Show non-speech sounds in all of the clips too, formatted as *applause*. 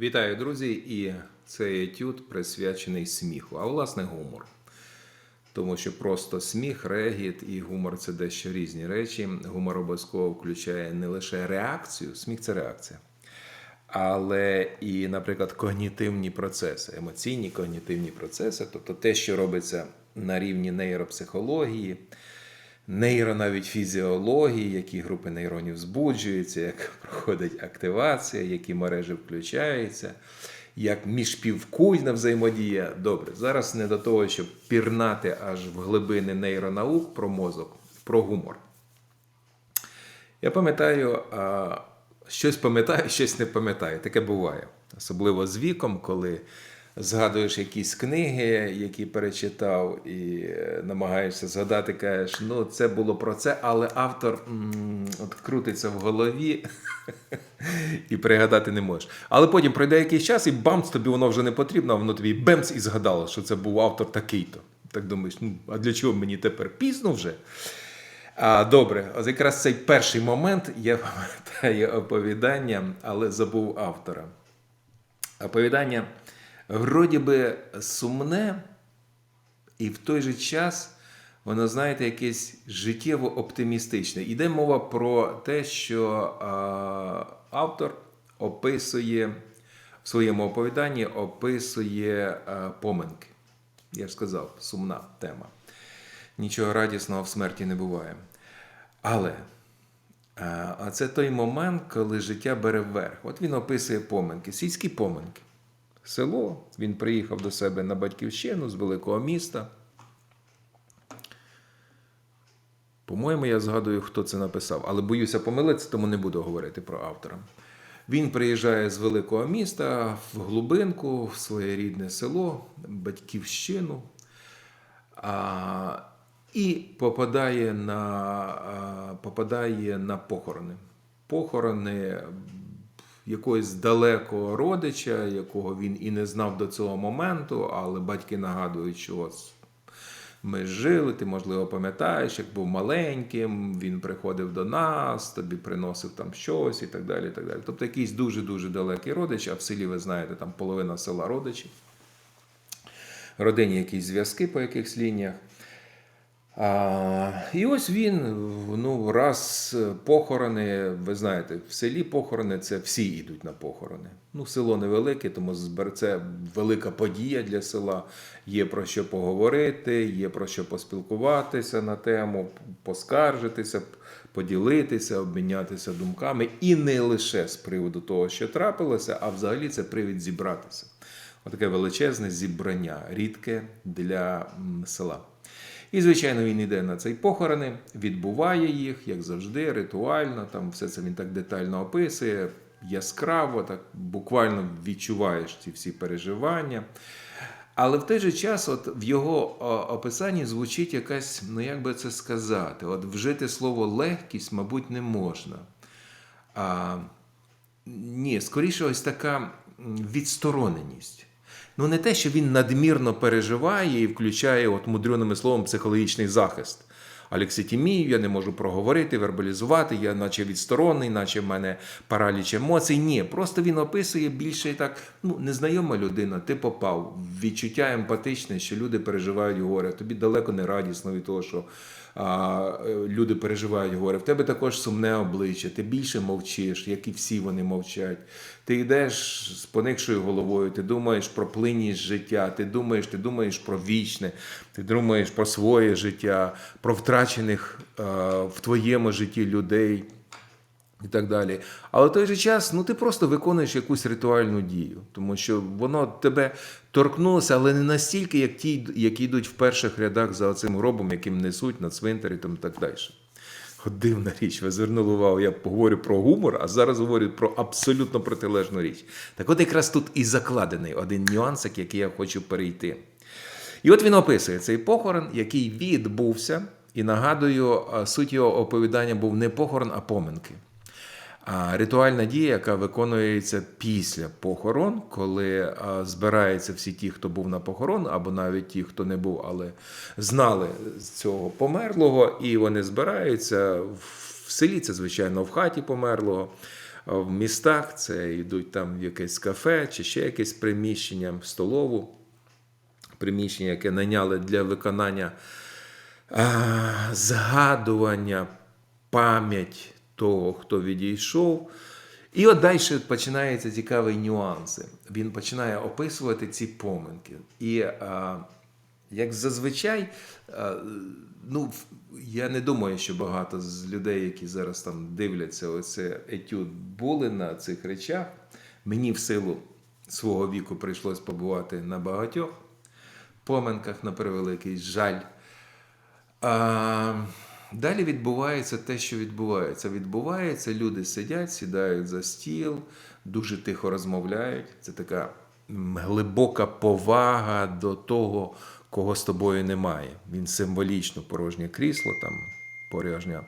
Вітаю, друзі! І цей етюд присвячений сміху, а власне гумор. Тому що просто сміх, регіт і гумор це дещо різні речі. Гумор обов'язково включає не лише реакцію, сміх це реакція, але і, наприклад, когнітивні процеси, емоційні когнітивні процеси, тобто те, що робиться на рівні нейропсихології, нейро навіть фізіології, які групи нейронів збуджуються, як *laughs* проходить активація, які мережі включаються, як міжпівкульна взаємодія. Добре, зараз не до того, щоб пірнати аж в глибини нейронаук про мозок, про гумор. Я пам'ятаю, щось пам'ятаю, *laughs* щось не пам'ятаю. Таке буває. Особливо з віком, коли згадуєш якісь книги, які перечитав, і е, намагаєшся згадати, кажеш, ну це було про це, але автор м, от крутиться в голові *laughs* і пригадати не можеш. Але потім пройде якийсь час, і бамц, тобі воно вже не потрібно, а воно тобі бемц і згадало, що це був автор такий-то. Так думаєш, ну а для чого мені тепер пізно вже? А, Добре, ось якраз цей перший момент я *laughs* пам'ятаю оповідання, але забув автора. Оповідання вроді би сумне, і в той же час воно, знаєте, якесь життєво оптимістичне. Іде мова про те, що автор описує в своєму оповіданні описує поминки. Я ж сказав, сумна тема. Нічого радісного в смерті не буває. Але а це той момент, коли життя бере вверх. От він описує поминки, сільські поминки. Село, він приїхав до себе на батьківщину з великого міста. По-моєму, я згадую, хто це написав, але боюся помилитися, тому не буду говорити про автора. Він приїжджає з великого міста в глубинку, в своє рідне село, батьківщину. А, і попадає на, попадає на похорони. Похорони якогось далекого родича, якого він і не знав до цього моменту, але батьки нагадують, що ось ми жили, ти, можливо, пам'ятаєш, як був маленьким, він приходив до нас, тобі приносив там щось і так далі. І так далі. Тобто якийсь дуже-дуже далекий родич, а в селі, ви знаєте, там половина села родичів. Родині якісь зв'язки по якихось лініях. А, і ось він, ну, раз похорони, ви знаєте, в селі похорони це всі йдуть на похорони. Ну, село невелике, тому це велика подія для села. Є про що поговорити, є про що поспілкуватися на тему, поскаржитися, поділитися, обмінятися думками. І не лише з приводу того, що трапилося, а взагалі це привід зібратися. Отаке величезне зібрання, рідке для села. І, звичайно, він йде на цей похорони, відбуває їх, як завжди, ритуально. Там все це він так детально описує, яскраво, так буквально відчуваєш ці всі переживання. Але в той же час, от в його описанні звучить якась, ну як би це сказати, от вжити слово легкість, мабуть, не можна. А, ні, скоріше, ось така відстороненість. Ну, не те, що він надмірно переживає і включає, от мудреними словом, психологічний захист. Алекситімію, я не можу проговорити, вербалізувати, я наче відсторонний, наче в мене параліч емоцій. Ні, просто він описує більше так, ну, незнайома людина, ти попав. Відчуття емпатичне, що люди переживають горе. Тобі далеко не радісно від того, що люди переживають горе. В тебе також сумне обличчя, ти більше мовчиш, як і всі вони мовчать. Ти йдеш з поникшою головою, ти думаєш про плинність життя, ти думаєш, ти думаєш про вічне, ти думаєш про своє життя, про втрачених е, в твоєму житті людей і так далі. Але в той же час ну, ти просто виконуєш якусь ритуальну дію, тому що воно тебе торкнулося, але не настільки, як ті, які йдуть в перших рядах за цим гробом, яким несуть на цвинтарі там, так далі. От дивна річ, ви звернули увагу, я говорю про гумор, а зараз говорю про абсолютно протилежну річ. Так от якраз тут і закладений один нюансик, який я хочу перейти. І от він описує цей похорон, який відбувся, і нагадую, суть його оповідання був не похорон, а поминки. Ритуальна дія, яка виконується після похорон, коли збираються всі ті, хто був на похорон, або навіть ті, хто не був, але знали цього померлого, і вони збираються в селі, це звичайно в хаті померлого. в містах, це йдуть там в якесь кафе чи ще якесь приміщення, в столову, приміщення, яке наняли для виконання а, згадування, пам'ять того, хто відійшов. І от далі починаються цікаві нюанси. Він починає описувати ці поминки. І а, як зазвичай, а, ну, я не думаю, що багато з людей, які зараз там дивляться оце етюд, були на цих речах. Мені в силу свого віку прийшлось побувати на багатьох поминках, на превеликий жаль. А, далі відбувається те, що відбувається. Відбувається, люди сидять, сідають за стіл, дуже тихо розмовляють. Це така глибока повага до того, кого з тобою немає. Він символічно порожнє крісло, там порожня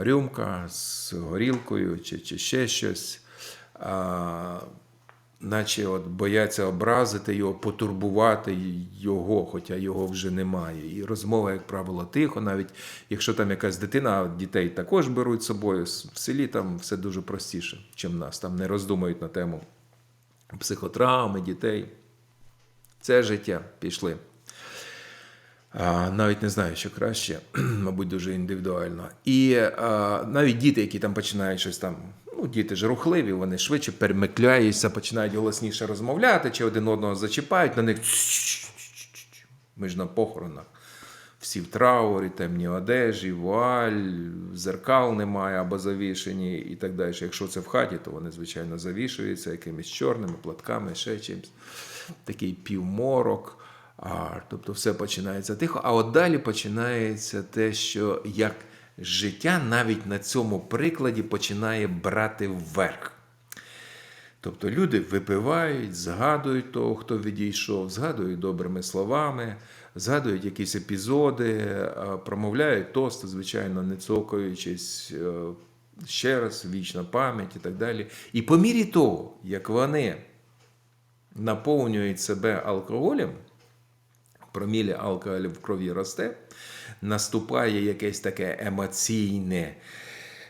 рюмка з горілкою чи, чи ще щось. Наче от бояться образити його, потурбувати його, хоча його вже немає. І розмова, як правило, тихо, навіть якщо там якась дитина, а дітей також беруть з собою. В селі там все дуже простіше, ніж нас. Там не роздумують на тему психотравми, дітей. Це життя пішли. Навіть не знаю, що краще, *clears throat* мабуть, дуже індивідуально. І навіть діти, які там починають щось там, ну, діти ж рухливі, вони швидше перемикляються, починають голосніше розмовляти, чи один одного зачіпають, на них *clears throat* ми ж на похоронах. Всі в траурі, темні одежі, вуаль, зеркал немає або завішені і так далі. Якщо це в хаті, то вони, звичайно, завішуються якимись чорними платками, ще чимось. Такий півморок. Тобто все починається тихо. А от далі починається те, що як життя навіть на цьому прикладі починає брати вверх. Тобто люди випивають, згадують того, хто відійшов, згадують добрими словами, згадують якісь епізоди, промовляють тости, звичайно, не цокаючись е, ще раз, вічна пам'ять і так далі. І по мірі того, як вони наповнюють себе алкоголем, промілі алкоголю в крові росте, наступає якесь таке емоційне,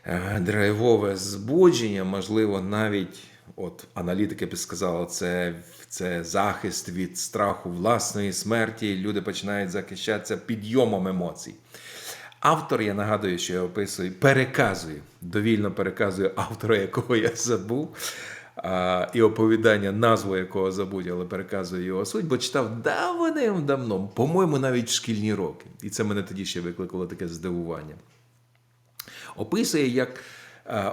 е, драйвове збудження, можливо, навіть. От аналітики б сказали, це, це захист від страху власної смерті. Люди починають захищатися підйомом емоцій. Автор, я нагадую, що я описую, переказую, довільно переказую автора, якого я забув, і оповідання, назву якого забудь, але переказує його суть, бо читав давним-давно, по-моєму, навіть в шкільні роки. І це мене тоді ще викликало таке здивування. Описує, як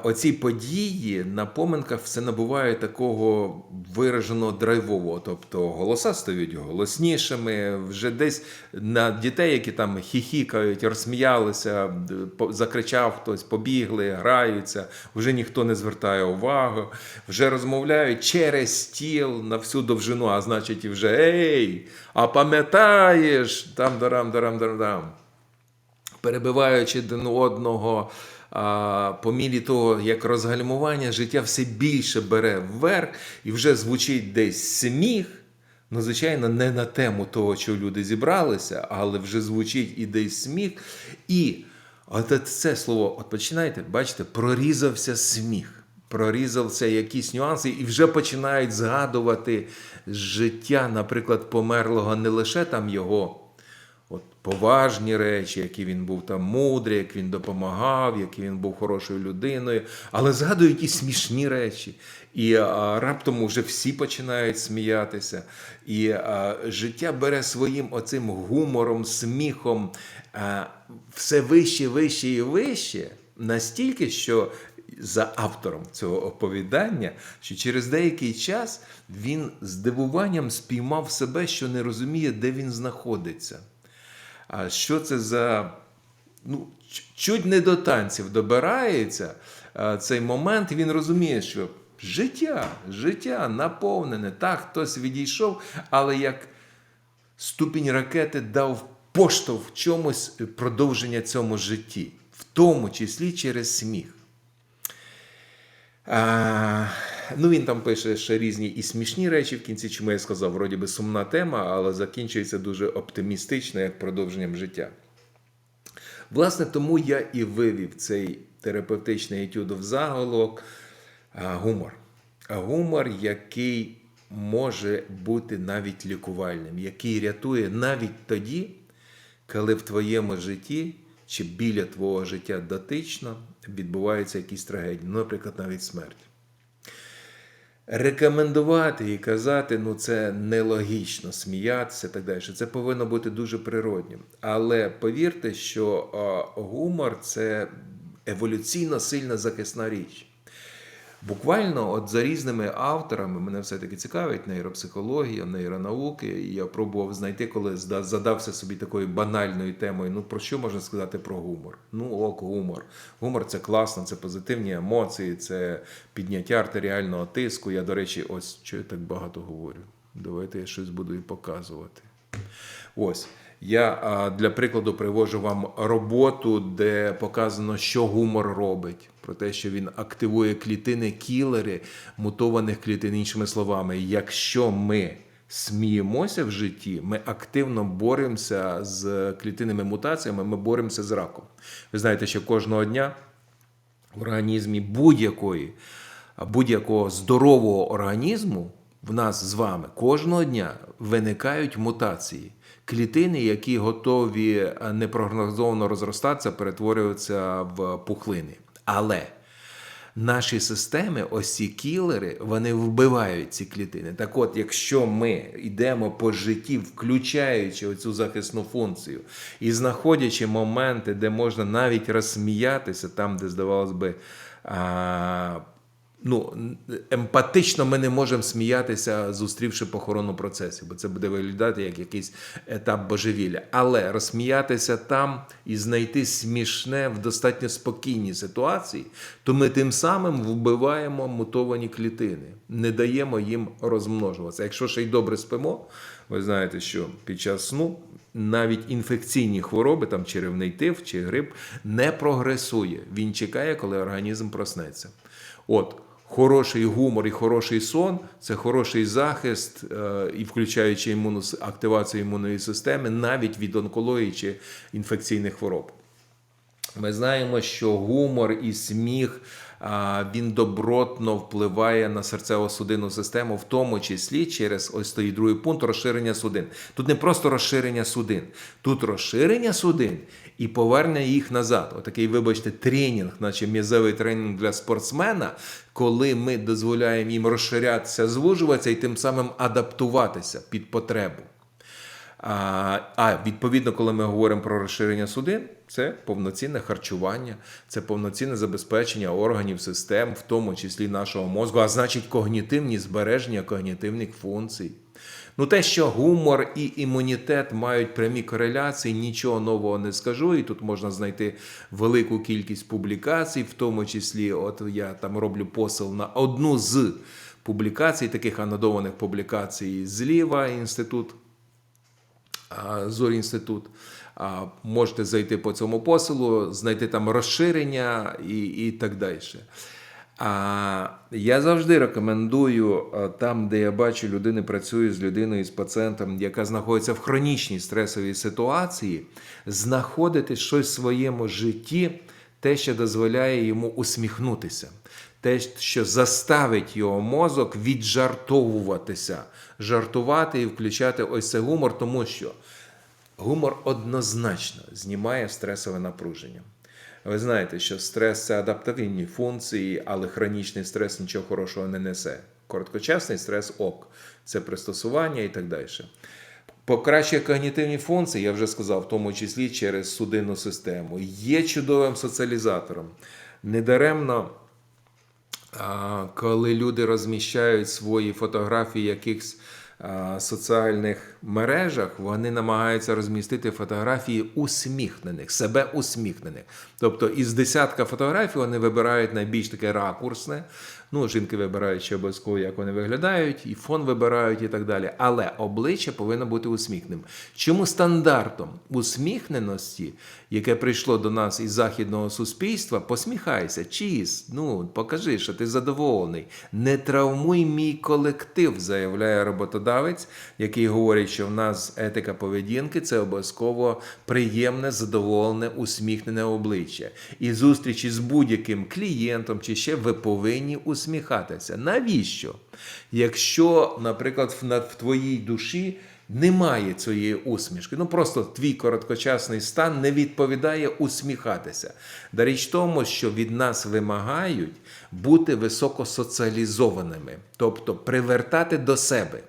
оці події на поминках все набуває такого вираженого драйвового. Тобто голоса стають голоснішими, вже десь на дітей, які там хіхікають, розсміялися, закричав хтось, побігли, граються, вже ніхто не звертає увагу, вже розмовляють через стіл на всю довжину, а значить, і вже ей, а пам'ятаєш, там дарам, дарам, дарам, дарам перебиваючи один одного, по мірі того, як розгальмування, життя все більше бере вверх і вже звучить десь сміх. Ну, звичайно, не на тему того, що люди зібралися, але вже звучить і десь сміх. І от це слово, от починаєте, бачите, прорізався сміх, прорізався якісь нюанси, і вже починають згадувати життя, наприклад, померлого не лише там його от поважні речі, які він був там мудрий, як він допомагав, який він був хорошою людиною, але згадують і смішні речі. І а, раптом уже всі починають сміятися. І а, життя бере своїм оцим гумором, сміхом а, все вище, вище і вище, настільки, що за автором цього оповідання, що через деякий час він з дивуванням спіймав себе, що не розуміє, де він знаходиться. А що це за. Ну, чуть не до танців добирається цей момент, він розуміє, що життя, життя наповнене. Так, хтось відійшов, але як ступінь ракети дав поштовх чомусь продовження цьому житті, в тому числі через сміх. А, ну, він там пише ще різні і смішні речі в кінці, чому я сказав, вроді би сумна тема, але закінчується дуже оптимістично, як продовженням життя. Власне, тому я і вивів цей терапевтичний етюд в заголовок гумор. А Гумор, який може бути навіть лікувальним, який рятує навіть тоді, коли в твоєму житті чи біля твого життя дотично відбуваються якісь трагедії, наприклад, навіть смерть. Рекомендувати і казати, ну це нелогічно, сміятися так далі. Це повинно бути дуже природнім. Але повірте, що гумор це еволюційно сильна захисна річ. Буквально, от за різними авторами, мене все-таки цікавить нейропсихологія, нейронауки. Я пробував знайти, коли задався собі такою банальною темою. Ну про що можна сказати про гумор? Ну ок, гумор. Гумор це класно, це позитивні емоції, це підняття артеріального тиску. Я, до речі, ось що я так багато говорю. Давайте я щось буду і показувати. Ось. Я для прикладу привожу вам роботу, де показано, що гумор робить. Про те, що він активує клітини кілери мутованих клітин, іншими словами, якщо ми сміємося в житті, ми активно боремося з клітинними мутаціями, ми боремося з раком. Ви знаєте, що кожного дня в організмі будь-якої, будь-якого здорового організму в нас з вами кожного дня виникають мутації. Клітини, які готові е, непрогнозовано розростатися, перетворюються в пухлини. Але наші системи, ось ці кілери, вони вбивають ці клітини. Так от, якщо ми йдемо по житті, включаючи оцю захисну функцію і знаходячи моменти, де можна навіть розсміятися, там, де здавалось би. Ну, емпатично ми не можемо сміятися, зустрівши похоронну процесію, бо це буде виглядати як якийсь етап божевілля. Але розсміятися там і знайти смішне в достатньо спокійній ситуації, то ми тим самим вбиваємо мутовані клітини, не даємо їм розмножуватися. Якщо ще й добре спимо, ви знаєте, що під час сну навіть інфекційні хвороби, там черевний тиф чи грип, не прогресує. Він чекає, коли організм проснеться. От. Хороший гумор і хороший сон це хороший захист, е, і включаючи імуну, активацію імунної системи навіть від онкології чи інфекційних хвороб. Ми знаємо, що гумор і сміх він добротно впливає на серцево-судинну систему, в тому числі через ось той другий пункт розширення судин. Тут не просто розширення судин, тут розширення судин і повернення їх назад. Отакий, вибачте, тренінг, наче м'язовий тренінг для спортсмена, коли ми дозволяємо їм розширятися, звужуватися і тим самим адаптуватися під потребу. А, відповідно, коли ми говоримо про розширення судин, це повноцінне харчування, це повноцінне забезпечення органів, систем, в тому числі нашого мозку, а значить, когнітивні збереження когнітивних функцій. Ну, те, що гумор і імунітет мають прямі кореляції, нічого нового не скажу. І тут можна знайти велику кількість публікацій, в тому числі, от я там роблю посил на одну з публікацій, таких анодованих публікацій зліва інститут. Зорінститут. Можете зайти по цьому посилу, знайти там розширення і і так далі. А я завжди рекомендую там, де я бачу, людини працюю з людиною, з пацієнтом, яка знаходиться в хронічній стресовій ситуації, знаходити щось в своєму житті, те, що дозволяє йому усміхнутися. Те, що заставить його мозок віджартовуватися, жартувати і включати ось цей гумор, тому що гумор однозначно знімає стресове напруження. Ви знаєте, що стрес це адаптивні функції, але хронічний стрес нічого хорошого не несе. Короткочасний стрес ок, це пристосування і так далі. Покращує когнітивні функції, я вже сказав, в тому числі через судинну систему. Є чудовим соціалізатором. Недаремно коли люди розміщають свої фотографії якихось соціальних мережах, вони намагаються розмістити фотографії усміхнених, себе усміхнених. Тобто із десятка фотографій вони вибирають найбільш таке ракурсне, Ну, жінки вибирають ще обов'язково, як вони виглядають, і фон вибирають, і так далі. Але обличчя повинно бути усміхненим. Чому стандартом усміхненості, яке прийшло до нас із західного суспільства, посміхайся, чіз, ну покажи, що ти задоволений. Не травмуй мій колектив, заявляє роботодавець, який говорить, що в нас етика поведінки це обов'язково приємне, задоволене, усміхнене обличчя. І зустрічі з будь-яким клієнтом чи ще ви повинні усміхатися. Навіщо? Якщо, наприклад, в, твоїй душі немає цієї усмішки, ну просто твій короткочасний стан не відповідає усміхатися. Да річ тому, що від нас вимагають бути високосоціалізованими, тобто привертати до себе.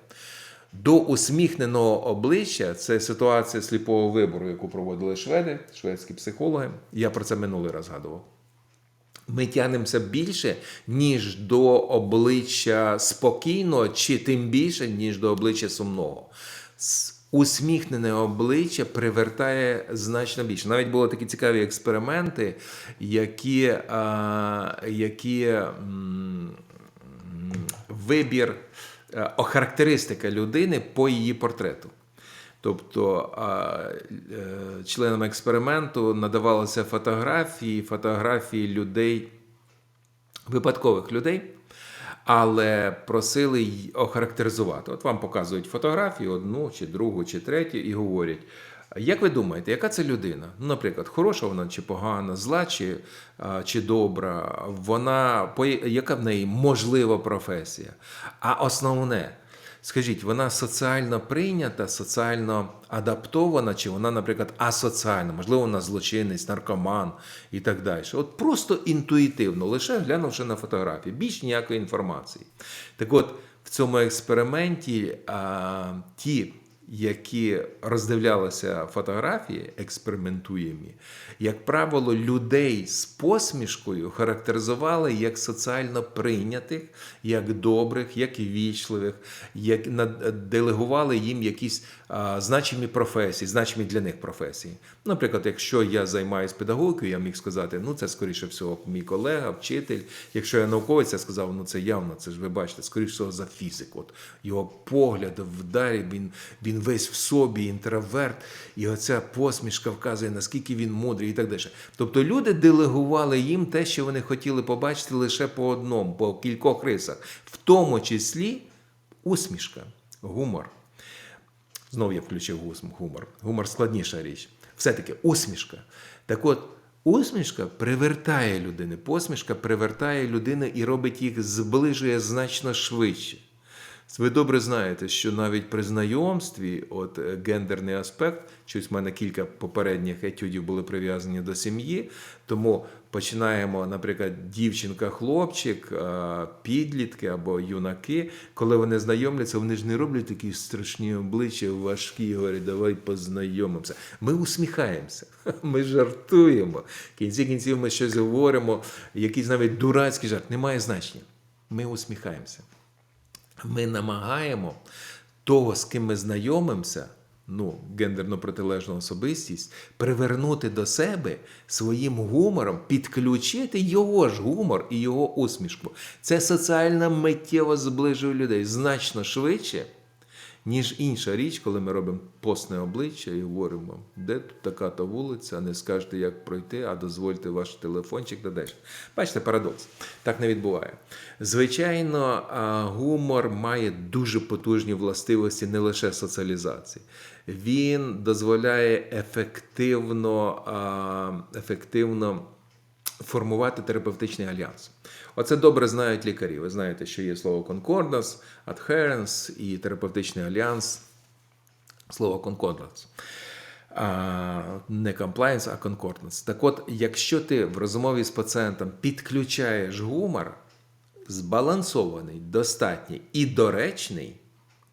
До усміхненого обличчя це ситуація сліпого вибору, яку проводили шведи, шведські психологи. Я про це минулий раз згадував. Ми тягнемося більше, ніж до обличчя спокійного, чи тим більше, ніж до обличчя сумного. Усміхнене обличчя привертає значно більше. Навіть були такі цікаві експерименти, які, а, які м, вибір, е, о, характеристика людини по її портрету. Тобто е, членам експерименту надавалися фотографії, фотографії людей, випадкових людей, але просили й охарактеризувати. От вам показують фотографію, одну, чи другу, чи третю, і говорять. Як ви думаєте, яка це людина? Ну, наприклад, хороша вона чи погана, зла чи, чи добра, вона яка в неї можлива професія? А основне, скажіть, вона соціально прийнята, соціально адаптована, чи вона, наприклад, асоціальна, можливо, вона злочинець, наркоман і так далі. От просто інтуїтивно, лише глянувши на фотографії, більш ніякої інформації. Так от, в цьому експерименті а, ті, які роздивлялися фотографії експериментуємі, як правило, людей з посмішкою характеризували як соціально прийнятих, як добрих, як вічливих, як делегували їм якісь значимі професії, значимі для них професії. Наприклад, якщо я займаюся педагогікою, я міг сказати, ну це скоріше всього мій колега, вчитель. Якщо я науковець, я сказав, ну це явно, це ж ви бачите, скоріше всього за фізик. От його погляд вдарі, він, він весь в собі, інтроверт, і оця посмішка вказує, наскільки він мудрий і так далі. Тобто люди делегували їм те, що вони хотіли побачити лише по одному, по кількох рисах, в тому числі усмішка, гумор. Знову я включив гумор. Гумор складніша річ. Все-таки усмішка. Так от, усмішка привертає людини. Посмішка привертає людину і робить їх зближує значно швидше. Ви добре знаєте, що навіть при знайомстві, от е, гендерний аспект, щось в мене кілька попередніх етюдів були прив'язані до сім'ї, тому починаємо, наприклад, дівчинка, хлопчик, е, підлітки або юнаки, коли вони знайомляться, вони ж не роблять такі страшні обличчя, важкі, говорять, давай познайомимося. Ми усміхаємося, *laughs* ми жартуємо. В кінці кінців ми щось говоримо, якийсь навіть дурацький жарт, немає значення. Ми усміхаємося ми намагаємо того, з ким ми знайомимося, ну, гендерно протилежну особистість, привернути до себе своїм гумором, підключити його ж гумор і його усмішку. Це соціально миттєво зближує людей значно швидше, ніж інша річ, коли ми робимо постне обличчя і говоримо, де тут така то вулиця, не скажете, як пройти, а дозвольте ваш телефончик та далі. Бачите, парадокс. Так не відбуває. Звичайно, гумор має дуже потужні властивості не лише соціалізації. Він дозволяє ефективно, ефективно формувати терапевтичний альянс. Оце добре знають лікарі. Ви знаєте, що є слово конкордас, адхеренс і терапевтичний альянс. Слово конкорденс не комплайнс, а конкорденс. Так от, якщо ти в розмові з пацієнтом підключаєш гумор, збалансований, достатній і доречний,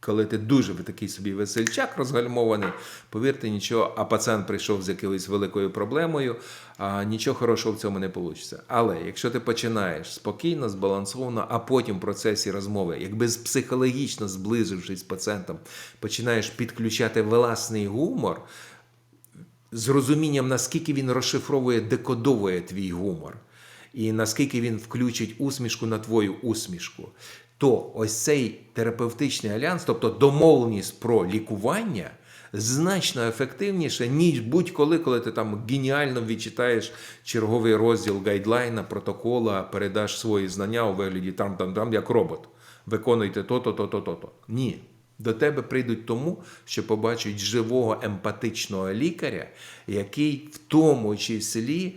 коли ти дуже такий собі весельчак розгальмований, повірте, нічого, а пацієнт прийшов з якоюсь великою проблемою, а нічого хорошого в цьому не вийде. Але якщо ти починаєш спокійно, збалансовано, а потім в процесі розмови, якби психологічно зблизившись з пацієнтом, починаєш підключати власний гумор, з розумінням, наскільки він розшифровує, декодовує твій гумор. і наскільки він включить усмішку на твою усмішку, то ось цей терапевтичний альянс, тобто домовленість про лікування, значно ефективніше, ніж будь-коли, коли ти там геніально відчитаєш черговий розділ гайдлайна, протокола, передаш свої знання у вигляді там, там, там, як робот. Виконуйте то-то, то-то, то-то. Ні. До тебе прийдуть тому, що побачать живого емпатичного лікаря, який в тому числі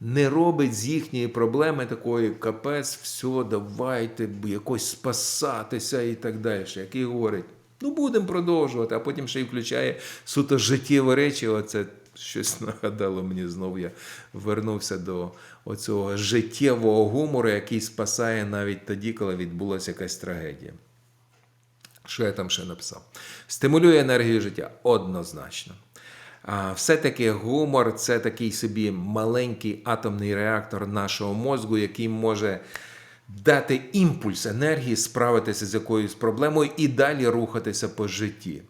не робить з їхньої проблеми такої капець, все, давайте якось спасатися і так далі. Який говорить, ну будемо продовжувати, а потім ще й включає суто життєві речі. Оце щось нагадало мені знову. Я вернувся до оцього життєвого гумору, який спасає навіть тоді, коли відбулася якась трагедія. Що я там ще написав? Стимулює енергію життя однозначно. Все-таки гумор це такий собі маленький атомний реактор нашого мозку, який може дати імпульс енергії, справитися з якоюсь проблемою і далі рухатися по житті.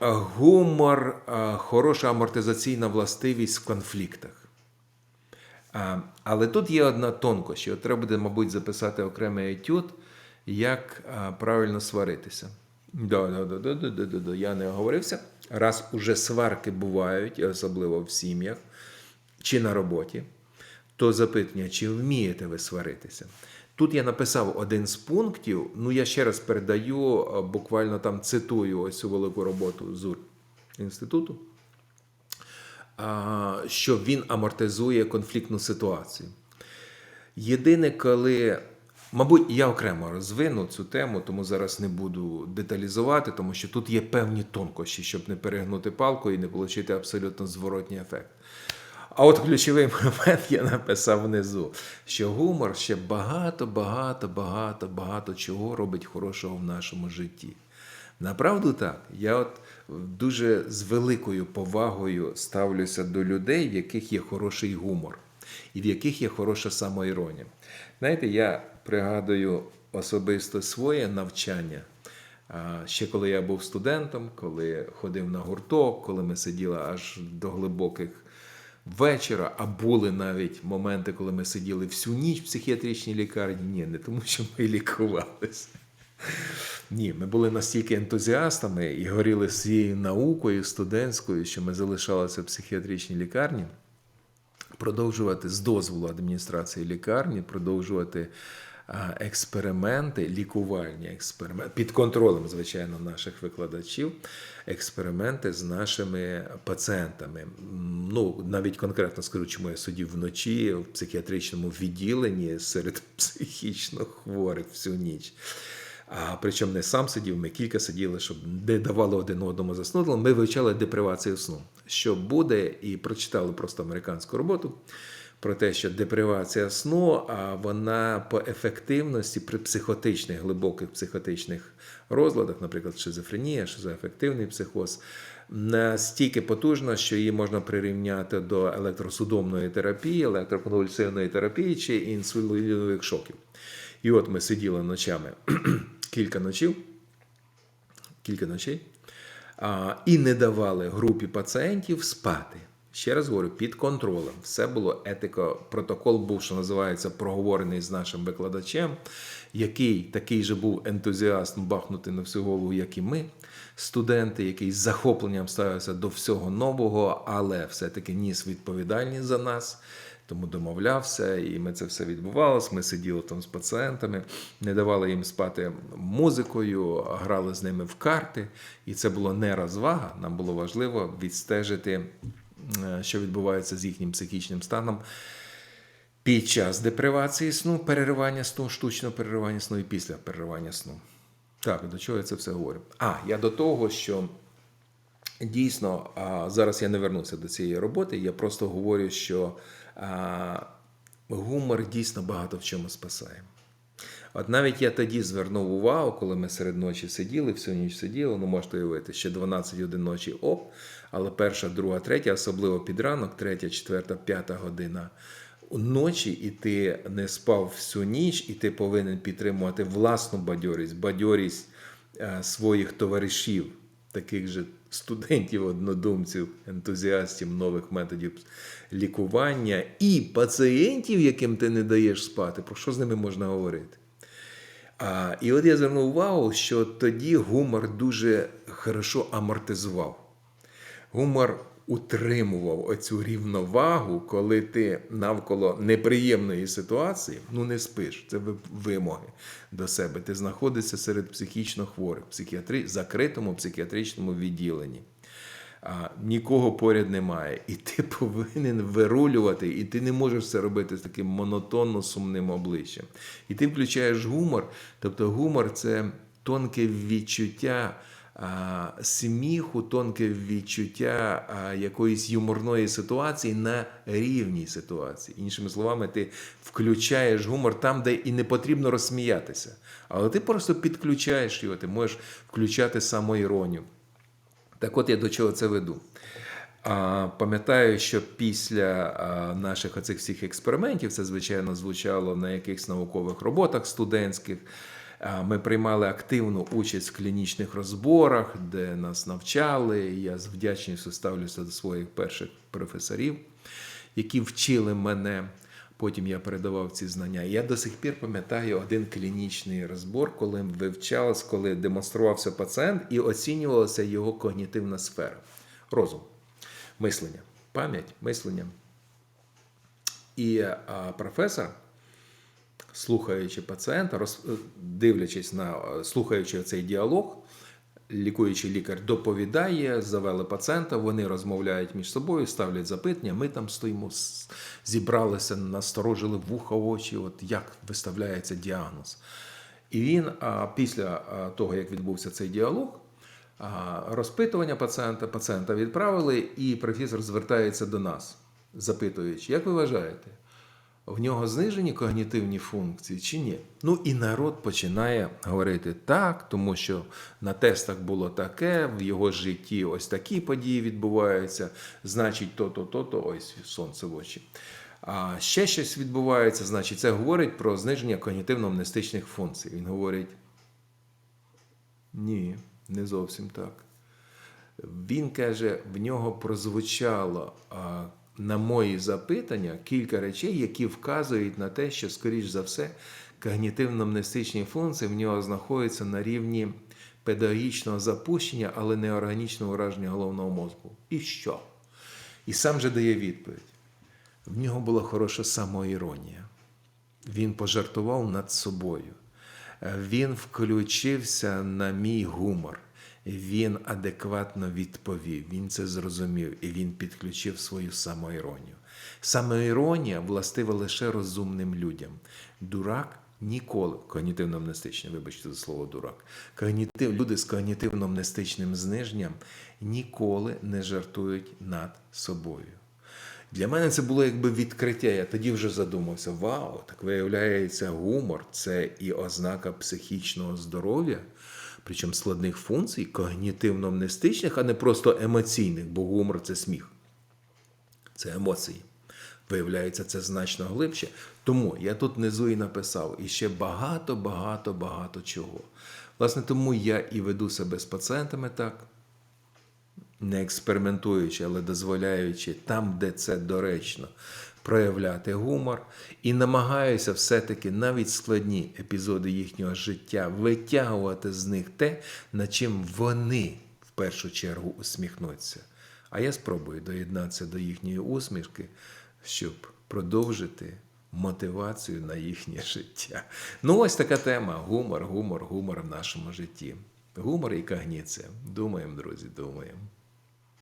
Гумор хороша амортизаційна властивість в конфліктах. Але тут є одна тонкощ. Треба буде, мабуть, записати окремий етюд, як правильно сваритися. Да, да, да, да, да, да, да. Я не оговорився. Раз уже сварки бувають, особливо в сім'ях чи на роботі, то запитання, чи вмієте ви сваритися? Тут я написав один з пунктів. Ну, я ще раз передаю, буквально там цитую ось цю велику роботу ЗУР інституту що він амортизує конфліктну ситуацію. Єдине, коли, мабуть, я окремо розвину цю тему, тому зараз не буду деталізувати, тому що тут є певні тонкощі, щоб не перегнути палку і не отримати абсолютно зворотній ефект. А от ключовий *laughs* момент я написав внизу, що гумор ще багато, багато, багато, багато чого робить хорошого в нашому житті. Направду так. Я от дуже з великою повагою ставлюся до людей, в яких є хороший гумор і в яких є хороша самоіронія. Знаєте, я пригадую особисто своє навчання. Ще коли я був студентом, коли ходив на гурток, коли ми сиділи аж до глибоких вечора, а були навіть моменти, коли ми сиділи всю ніч в психіатричній лікарні. Ні, не тому, що ми лікувалися. Ні, ми були настільки ентузіастами і горіли цією наукою студентською, що ми залишалися в психіатричній лікарні, продовжувати з дозволу адміністрації лікарні, продовжувати експерименти, лікувальні експерименти під контролем, звичайно, наших викладачів, експерименти з нашими пацієнтами. Ну, навіть конкретно скажу, чому я сидів вночі в психіатричному відділенні серед *laughs* психічно хворих всю ніч. А причому не сам сидів, ми кілька сиділи, щоб не давали один одному заснути. Ми вивчали депривацію сну. Що буде, і прочитали просто американську роботу про те, що депривація сну, а вона по ефективності при психотичних, глибоких психотичних розладах, наприклад, шизофренія, шизоафективний психоз, настільки потужна, що її можна прирівняти до електросудомної терапії, електропонвульсивної терапії чи інсулінових шоків. І от ми сиділи ночами *clears throat* кілька ночів, кілька ночей, і не давали групі пацієнтів спати. Ще раз говорю, під контролем. Все було етико. Протокол був, що називається, проговорений з нашим викладачем, який такий же був ентузіаст бахнути на всю голову, як і ми, студенти, який з захопленням ставився до всього нового, але все-таки ніс відповідальність за нас. Тому домовлявся, і ми це все відбувалося. Ми сиділи там з пацієнтами, не давали їм спати музикою, грали з ними в карти. І це було не розвага. Нам було важливо відстежити, що відбувається з їхнім психічним станом під час депривації сну, переривання сну, штучного переривання сну і після переривання сну. Так, до чого я це все говорю? А, я до того, що. Дійсно, зараз я не вернуся до цієї роботи. Я просто говорю, що гумор дійсно багато в чому спасає. От навіть я тоді звернув увагу, коли ми серед ночі сиділи, всю ніч сиділи, ну можете уявити, ще 12 годин ночі оп, але перша, друга, третя, особливо під ранок, третя, четверта, п'ята година ночі, і ти не спав всю ніч, і ти повинен підтримувати власну бадьорість, бадьорість е, своїх товаришів, таких же студентів, однодумців, ентузіастів нових методів лікування і пацієнтів, яким ти не даєш спати, про що з ними можна говорити? А, і от я звернув увагу, що тоді гумор дуже хорошо амортизував. Гумор утримував оцю рівновагу, коли ти навколо неприємної ситуації ну не спиш. Це вимоги до себе. Ти знаходишся серед психічно хворих, в психіатри... закритому психіатричному відділенні. А, нікого поряд немає. І ти *laughs* повинен вирулювати, і ти не можеш це робити з таким монотонно сумним обличчям. І ти включаєш гумор. Тобто гумор це тонке відчуття сміху, тонке відчуття якоїсь юморної ситуації на рівній ситуації. Іншими словами, ти включаєш гумор там, де і не потрібно розсміятися. Але ти просто підключаєш його, ти можеш включати самоіронію. Так от я до чого це веду. Пам'ятаю, що після наших оцих всіх експериментів, це, звичайно, звучало на якихось наукових роботах студентських. Ми приймали активну участь в клінічних розборах, де нас навчали. Я з вдячністю ставлюся до своїх перших професорів, які вчили мене. Потім я передавав ці знання. Я до сих пір пам'ятаю один клінічний розбор, коли вивчалось, коли демонструвався пацієнт і оцінювалася його когнітивна сфера. Розум, мислення, пам'ять, мислення. І а, професор, слухаючи пацієнта, роз, дивлячись на слухаючи цей діалог, лікуючий лікар доповідає, завели пацієнта, вони розмовляють між собою, ставлять запитання. Ми там стоїмо, зібралися, насторожили вуха очі, от як виставляється діагноз. І він після того, як відбувся цей діалог, розпитування пацієнта, пацієнта відправили, і професор звертається до нас, запитуючи, як ви вважаєте, в нього знижені когнітивні функції чи ні? Ну і народ починає говорити так, тому що на тестах було таке, в його житті ось такі події відбуваються, значить, то-то, то-то, ось сонце в очі. А ще щось відбувається, значить, це говорить про зниження когнітивно-мнестичних функцій. Він говорить: ні, не зовсім так. Він каже, в нього прозвучало на мої запитання кілька речей, які вказують на те, що, скоріш за все, когнітивно-мнестичні функції в нього знаходяться на рівні педагогічного запущення, але не органічного ураження головного мозку. І що? І сам же дає відповідь. В нього була хороша самоіронія. Він пожартував над собою. Він включився на мій гумор. Він адекватно відповів, він це зрозумів і він підключив свою самоіронію. Самоіронія властива лише розумним людям. Дурак ніколи, когнітивно-мнестичний, вибачте за слово дурак, когнітив, люди з когнітивно-мнестичним зниженням ніколи не жартують над собою. Для мене це було якби відкриття. Я тоді вже задумався: вау, так виявляється, гумор це і ознака психічного здоров'я, причому складних функцій, когнітивно-мнестичних, а не просто емоційних, бо гумор це сміх, це емоції. Виявляється, це значно глибше. Тому я тут внизу і написав і ще багато, багато, багато чого. Власне, тому я і веду себе з пацієнтами так не експериментуючи, але дозволяючи там, де це доречно, проявляти гумор, і намагаюся все-таки навіть складні епізоди їхнього життя витягувати з них те, над чим вони в першу чергу усміхнуться. А я спробую доєднатися до їхньої усмішки, щоб продовжити мотивацію на їхнє життя. Ну, ось така тема: гумор, гумор, гумор в нашому житті. Гумор і когніція. Думаємо, друзі, думаємо.